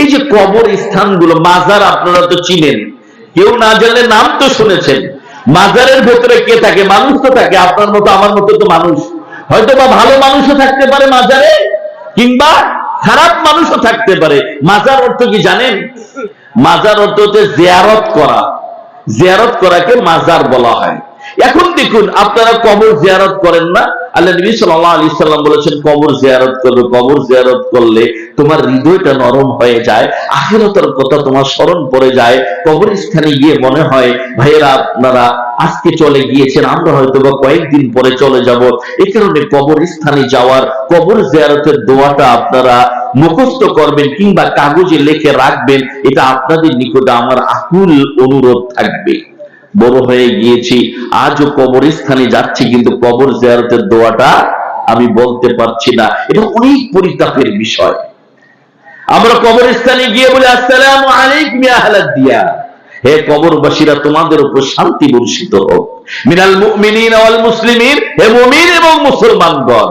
এই যে কবর স্থানগুলো, মাজার আপনারা তো চিনেন। কেউ না জানলে নাম তো শুনেছেন। মাজারের ভেতরে কে থাকে? মানুষ তো থাকে, আপনার মতো, আমার মতো তো মানুষ। হয়তো বা ভালো মানুষও থাকতে পারে মাজারে, কিংবা খারাপ মানুষও থাকতে পারে। মাজার অর্থ কি জানেন? মাজার অর্থ হচ্ছে জিয়ারত করা। জিয়ারত করাকে মাজার বলা হয়। এখন দেখুন, আপনারা কবর জিয়ারত করেন না? আল্লাহ নবী সাল্লাল্লাহু আলাইহি সাল্লাম বলেছেন, কবর জিয়ারত করবে, কবর জিয়ারত করলে তোমার হৃদয়টা নরম হয়ে যায়, আখিরাতের কথা তোমার স্মরণ পড়ে যায়। কবরস্থানে গিয়ে মনে হয়, ভাইয়েরা, আপনারা আজকে চলে গিয়েছেন, আমরা হয়তো বা কয়েকদিন পরে চলে যাব। এই কারণে কবরস্থানে যাওয়ার, কবর জিয়ারতের দোয়াটা আপনারা মুখস্থ করবেন কিংবা কাগজে লিখে রাখবেন, এটা আপনাদের নিকটে আমার আকুল অনুরোধ থাকবে। বড় হয়ে গিয়েছি। আজও কবরস্থানে যাচ্ছি, কিন্তু কবর জিয়ারতের দোয়াটা আমি বলতে পারছি না। এটা অনেক পরিতাপের বিষয়। আমরা কবরস্থানে গিয়ে বলি, আসসালামু আলাইকুম দিয়া হে কবরবাসীরা, তোমাদের উপর শান্তি বর্ষিত হোক। মিনাল মুমিনিন ওয়াল মুসলিমিন, হে মুমিন এবং মুসলমানগণ।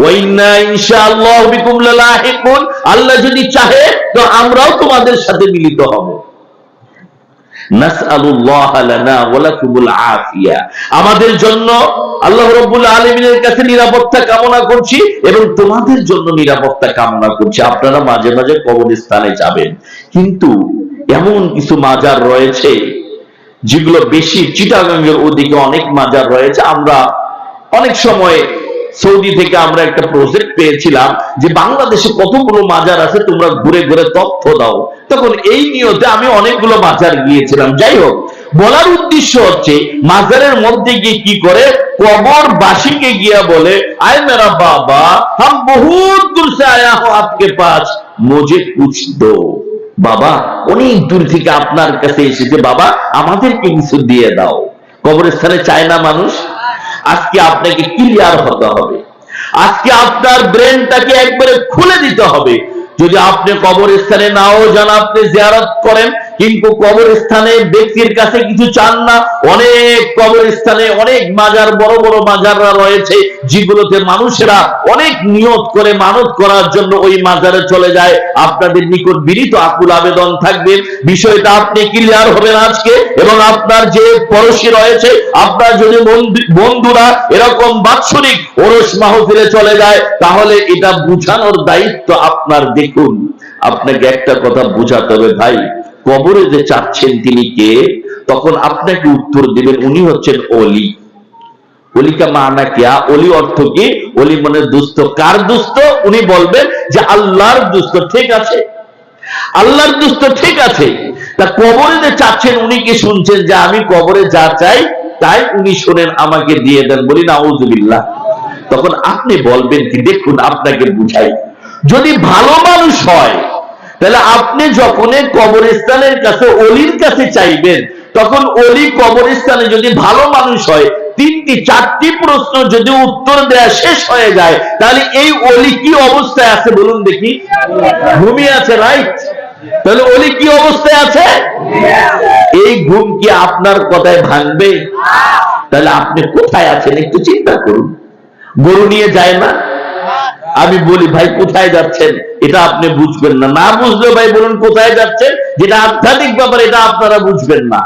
ওয়াইন্না ইনশাআল্লাহ বিকুম লালাহিকুন। আল্লাহ যদি চাহে, তো আমরাও তোমাদের সাথে মিলিত হব। আমাদের জন্য আল্লাহ রাব্বুল আলামিনের কাছে নিরাপত্তা কামনা করছি এবং তোমাদের জন্য নিরাপত্তা কামনা করছি। আপনারা মাঝে মাঝে কবরস্থানে যাবেন। কিন্তু এমন কিছু মাজার রয়েছে যেগুলো বেশি চিটাগাঙ্গের ওদিকে অনেক মাজার রয়েছে। আমরা অনেক সময় সৌদি থেকে আমরা একটা প্রজেক্ট পেয়েছিলাম যে বাংলাদেশে কতগুলো মাজার আছে তোমরা ঘুরে ঘুরে তথ্য দাও। তখন এই নিয়তে আমি অনেকগুলো মাজার গিয়েছিলাম। যাই হোক, বলার উদ্দেশ্য হচ্ছে মাজারের মধ্যে গিয়ে কি করে? কবর বাসীকে গিয়া বলে, আয় মেরা বাবা, হাম বহুত দূর সে আয়া হো আপকে পাস, মুঝে কুছ দো। বাবা, অনেক দূর থেকে আপনার কাছে এসেছে, বাবা, আমাদেরকে কিছু দিয়ে দাও। কবরস্থানে চায় না মানুষ? আজকে আপনাকে ক্লিয়ার হতে হবে। আজকে আপনার ব্রেনটাকে একবারে খুলে দিতে হবে। যদি আপনি কবরস্থানে নাও যান, আপনি জিয়ারত করেন কিন্তু কবরস্থানে ব্যক্তির কাছে কিছু চান না। অনেক কবরস্থানে অনেক মাজার, বড় বড় মাজাররা রয়েছে, যেগুলোতে মানুষেরা অনেক নিয়ত করে মানত করার জন্য ওই মাজারে চলে যায়। আপনাদের নিকট বিনীত আকুল আবেদন থাকবে। বিষয়টা আপনি ক্লিয়ার হবেন আজকে, এবং আপনার যে পড়োশী রয়েছে, আপনার যদি বন্ধুরা এরকম বাৎসরিক ওরস মাহফিলে চলে যায়, তাহলে এটা বুঝানোর দায়িত্ব আপনার। দেখুন, আপনাকে একটা কথা বুঝাতে হবে ভাই। কবরে যে চাচ্ছেন তিনি কে? তখন আপনাকে উত্তর দিবেন, উনি হচ্ছেন অলি। অলি কা মানা কিয়া? অলি অর্থ কি? অলি মানে দুস্থ। কার দুস্থ? উনি বলবেন যে আল্লাহর দুস্থ ঠিক আছে। আল্লাহর দুস্থ ঠিক আছে। তা কবরে যে চাচ্ছেন, উনি কি শুনছেন যে আমি কবরে যা চাই, তাই উনি শোনেন, আমাকে দিয়ে দেন। বলি না উজুবিল্লাহ তখন আপনি বলবেন কি, দেখুন, আপনাকে বুঝাই। যদি ভালো মানুষ হয় তাহলে আপনি যখন কবরস্থানের কাছে, অলির কাছে চাইবেন, তখন অলি কবরস্থানে যদি ভালো মানুষ হয়, তিনটি, চারটি প্রশ্ন যদি উত্তর দেয়া শেষ হয়ে যায়, তাহলে এই অলি কি অবস্থায় আছে বলুন দেখি। ঘুমিয়ে আছে রাইট তাহলে অলি কি অবস্থায় আছে? এই ঘুম কি আপনার কথায় ভাঙবে? তাহলে আপনি কোথায় আছেন একটু চিন্তা করুন। গরু নিয়ে যায় না? আমি বলি, ভাই, কোথায় যাচ্ছেন? এটা আপনি বুঝবেন না। না বুঝলেও ভাই বলুন, কোথায় যাচ্ছেন? যেটা আধ্যাত্মিক ব্যাপার, এটা আপনারা বুঝবেন না।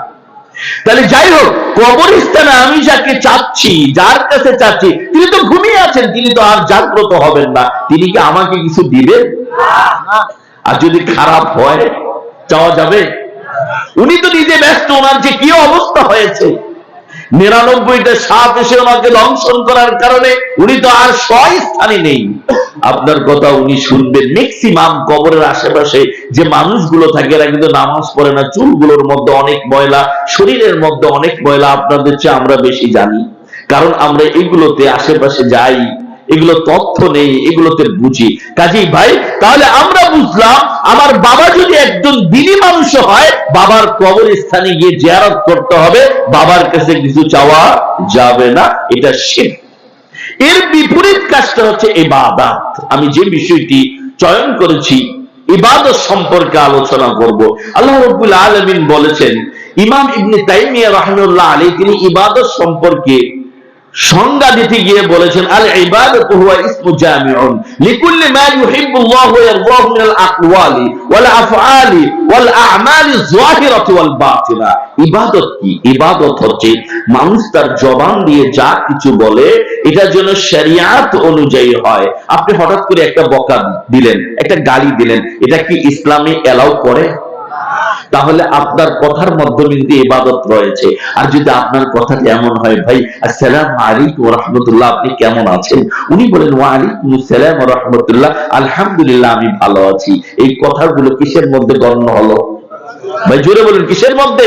তাহলে যাই হোক, কবরস্থানে আমি যাকে চাচ্ছি, যার কাছে চাচ্ছি, তিনি তো ঘুমিয়ে আছেন, তিনি তো আর জাগ্রত হবেন না। তিনি কি আমাকে কিছু দিবেন? আর যদি খারাপ হয়, চাওয়া যাবে? উনি তো নিজে ব্যস্ত, ওনার যে কি অবস্থা হয়েছে? নিরানব্বইটা সাপ এসে ওনাকে লঙ্ঘন করার কারণে উনি তো আর স্থানে নেই। আপনার কথা উনি শুনবেন। ম্যাক্সিমাম কবরের আশেপাশে যে মানুষগুলো থাকে, এরা কিন্তু নামাজ পড়ে না। চুলগুলোর মধ্যে অনেক ময়লা, শরীরের মধ্যে অনেক ময়লা আপনাদের চেয়ে আমরা বেশি জানি। কারণ আমরা এগুলোতে আশেপাশে যাই। এগুলো তথ্য নেই, এগুলোতে বুঝি। কাজেই ভাই, তাহলে আমরা বুঝলাম, আমার বাবা যদি একজন দিনী মানুষ হয়, বাবার কবর স্থানে গিয়ে জিয়ারত করতে হবে, বাবার কাছে কিছু চাওয়া যাবে না, এটা শিব এর বিপরীত কাজটা হচ্ছে ইবাদাত। আমি যে বিষয়টি চয়ন করেছি, ইবাদত সম্পর্কে আলোচনা করব। আল্লাহ রাব্বুল আলামিন বলেছেন, ইমাম ইবনে তাইমিয়া রাহিমাহুল্লাহ আলাইহি তিনি ইবাদত সম্পর্কে সংজ্ঞা দিতে গিয়ে বলেছেন, আল হুয়া ইসমু জামিউন। মা ইউহিব্বুল্লাহু মিনাল আকওয়ালি ওয়াল আফআলি ওয়াল আ'মালি যাহিরাতি ওয়াল বাতিনা ইবাদত কি? ইবাদত হচ্ছে মানুষ তার জবান দিয়ে যা কিছু বলে এটা যেন শরিয়াত অনুযায়ী হয়। আপনি হঠাৎ করে একটা বকা দিলেন, একটা গালি দিলেন, এটা কি ইসলামে এলাও করে? তাহলে আপনার কথার মাধ্যমে কিন্তু ইবাদত রয়েছে, আর যদি আপনার কথাটা এমন হয়, ভাই, আসসালাম আলাইকুম রহমতুল্লাহ, আপনি কেমন আছেন? উনি বলেন ওয়ালাইকুম আসসালাম রহমতুল্লাহ, আলহামদুলিল্লাহ, আমি ভালো আছি। এই কথাগুলো কিসের মধ্যে গণ্য হলো? ভাই, জোরে বলেন, কিসের মধ্যে?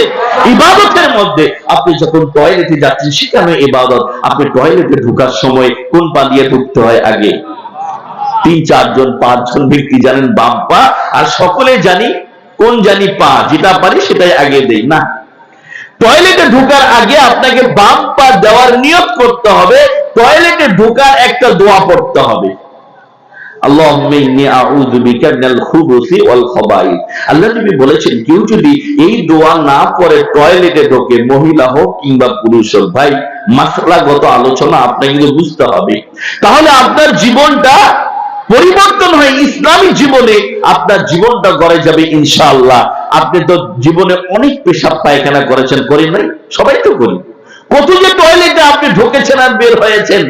ইবাদতের মধ্যে। আপনি যখন টয়লেটে যাচ্ছেন, সেখানে ইবাদত। আপনি টয়লেটে ঢুকার সময় কোন পা দিয়ে ঢুকতে হয় আগে? তিন, চারজন, পাঁচজন ব্যক্তি, জানেন বাম পা আর সকলে জানি কোন জানি পা, যেটা পারি সেটাই আগে দেই, না। টয়লেটে ঢোকার আগে আপনাকে বাম পা দেওয়ার নিয়ত করতে হবে টয়লেটে ঢোকার একটা দোয়া পড়তে হবে। আল্লাহ নবী বলেছেন, কেউ যদি এই দোয়া না পড়ে টয়লেটে ঢোকে, মহিলা হোক কিংবা পুরুষ হোক, ভাই, মাসলাগত আলোচনা আপনাকে কিন্তু বুঝতে হবে। তাহলে আপনার জীবনটা পরিবর্তন হয় ইসলামী জীবনে, আপনার জীবনটা গড়ে যাবে ইনশাআল্লাহ। আপনি তো জীবনে অনেক পেশাব পায়খানা করেছেন, করেন নাই? সবাই তো করি। কত যে টয়লেটে আপনি ঢুকেছেন আর বের হয়েছেন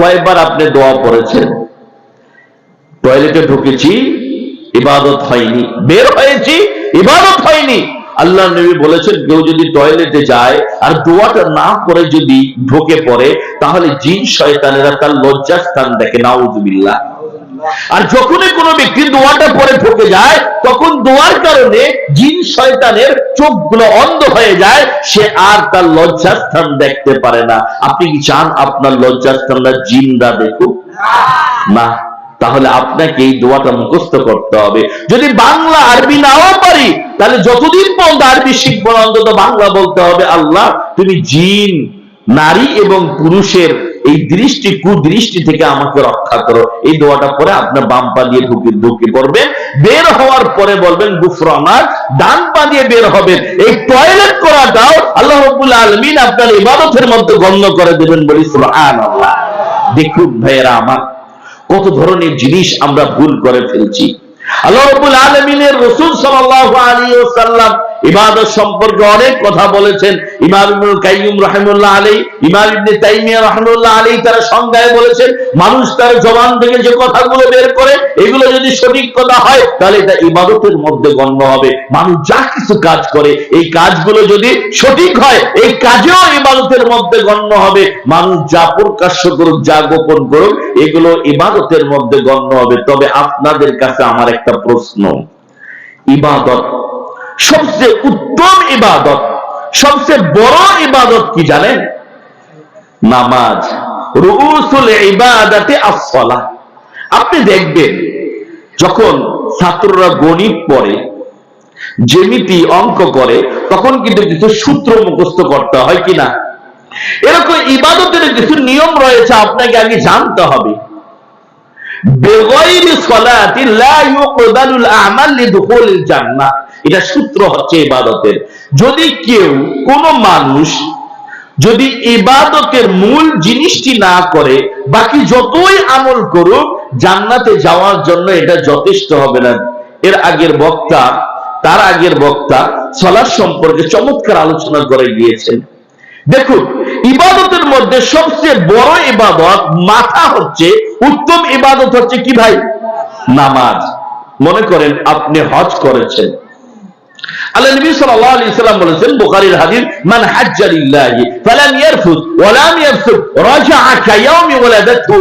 কয়েকবার আপনি দোয়া পড়েছেন? টয়লেটে ঢুকেছি, ইবাদত হয়নি। বের হয়েছি, ইবাদত হয়নি। আল্লাহ নবী বলেছেন, কেউ যদি টয়লেটে যায় আর দোয়াটা না করে যদি ঢোকে পড়ে, তাহলে জিন শয়তানেরা তার লজ্জাস্থান দেখে, নাউজুবিল্লাহ। আর যখনই কোনো ব্যক্তি দোয়াটা পরে ঢুকে যায়, তখন দোয়ার কারণে জিন শয়তানের চোখগুলো অন্ধ হয়ে যায়, সে আর তার লজ্জাস্থান দেখতে পারে না। আপনি কি চান আপনার লজ্জাস্থানটা জিনরা দেখুক? না। তাহলে আপনাকে এই দোয়াটা মুখস্থ করতে হবে। যদি বাংলা আরবি নাও পারি, তাহলে যতদিন পর্যন্ত আরবি শিখব অন্তত বাংলা বলতে হবে, আল্লাহ, তুমি জিন, নারী এবং পুরুষের এই দৃষ্টি, কুদৃষ্টি থেকে আমাকে রক্ষা করো। এই দোয়াটা পরে আপনার বাম পা দিয়ে ঢুকে ঢুকে পড়বেন। বের হওয়ার পরে বলবেন গুফরানার ডান পা দিয়ে বের হবেন। এই টয়লেট করাটাও আল্লাহ রব্বুল আলমিন আপনার ইবাদতের মধ্যে গণ্য করে দেবেন বলি, সুবহানাল্লাহ। দেখুন ভাইয়েরা আমার, কত ধরনের জিনিস আমরা ভুল করে ফেলছি। আল্লাহ রব্বুল আলমিনের রসুল সাল্লাল্লাহু আলাইহি ওয়াসাল্লাম ইবাদত সম্পর্কে অনেক কথা বলেছেন। ইমাম ইবনুল কাইয়ুম রাহিমাহুল্লাহ আলাইহি, ইমাম ইবনে তাইমিয়া রাহিমাহুল্লাহ আলাইহি তারা সংজ্ঞায় বলেছেন, মানুষ তার জবান থেকে যে কথাগুলো বের করে, এগুলো যদি সঠিক কথা হয়, তাহলে এটা ইবাদতের মধ্যে গণ্য হবে। মানুষ যা কিছু কাজ করে, এই কাজগুলো যদি সঠিক হয়, এই কাজেও ইবাদতের মধ্যে গণ্য হবে। মানুষ যা প্রকাশ্য করুক, যা গোপন করুক, এগুলো ইবাদতের মধ্যে গণ্য হবে। তবে আপনাদের কাছে আমার একটা প্রশ্ন। ইবাদত সবচেয়ে উত্তম ইবাদত, সবচেয়ে বড় ইবাদত কি জানেন? নামাজ। আপনি দেখবেন, যখন ছাত্ররা গণিত পড়ে জেমিতি অঙ্ক করে, তখন কিন্তু কিছু সূত্র মুখস্থ করতে হয় কিনা? এরকম ইবাদতের কিছু নিয়ম রয়েছে, আপনাকে আগে জানতে হবে। এটা সূত্র হচ্ছে ইবাদতের। যদি কেউ, কোন মানুষ যদি ইবাদতের মূল জিনিসটি না করে, বাকি যতই আমল করুক, জান্নাতে যাওয়ার জন্য এটা যথেষ্ট হবে না। এর আগের বক্তা, তার আগের বক্তা সলার সম্পর্কে চমৎকার আলোচনা করে গিয়েছেন। দেখুন, ইবাদতের মধ্যে সবচেয়ে বড় ইবাদত মাথা হচ্ছে উত্তম ইবাদত হচ্ছে কি ভাই? নামাজ। মনে করেন আপনি হজ করেছেন। আল্লাহ নবী সাল্লাল্লাহু আলাইহি সাল্লাম বলেছেন, বুখারীর হাদিস, মান হাজ্জা ফালাম লাম ইয়াফসুক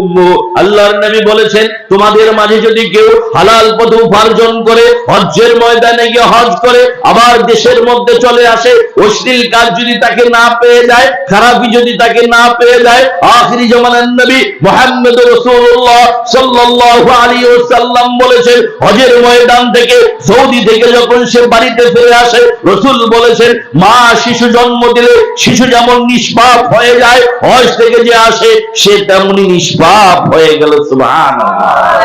উম্মুহু আল্লাহর নবী বলেছেন, তোমাদের মাঝে যদি কেউ হালাল পথে উপার্জন করে, হজ্জের ময়দানে গিয়ে হজ করে, আবার দেশের মধ্যে চলে আসে, অশ্লীল কাজ যদি তাকে না পেয়ে যায়, খারাপি যদি তাকে না পেয়ে যায়, আখিরি জামানার নবী মুহাম্মদ রাসূলুল্লাহ সাল্লাল্লাহু আলাইহি ওয়াসাল্লাম বলেছেন, হজের ময়দান থেকে সৌদি থেকে যখন সে বাড়িতে ফিরে আসে রসুল বলেছেন, মা শিশু জন্ম দিলে শিশু যেমন নিষ্পাপ হয়ে যায় হয় থেকে যে আসে সে তেমনি নিষ্পাপ হয়ে গেল, সুবহানাল্লাহ।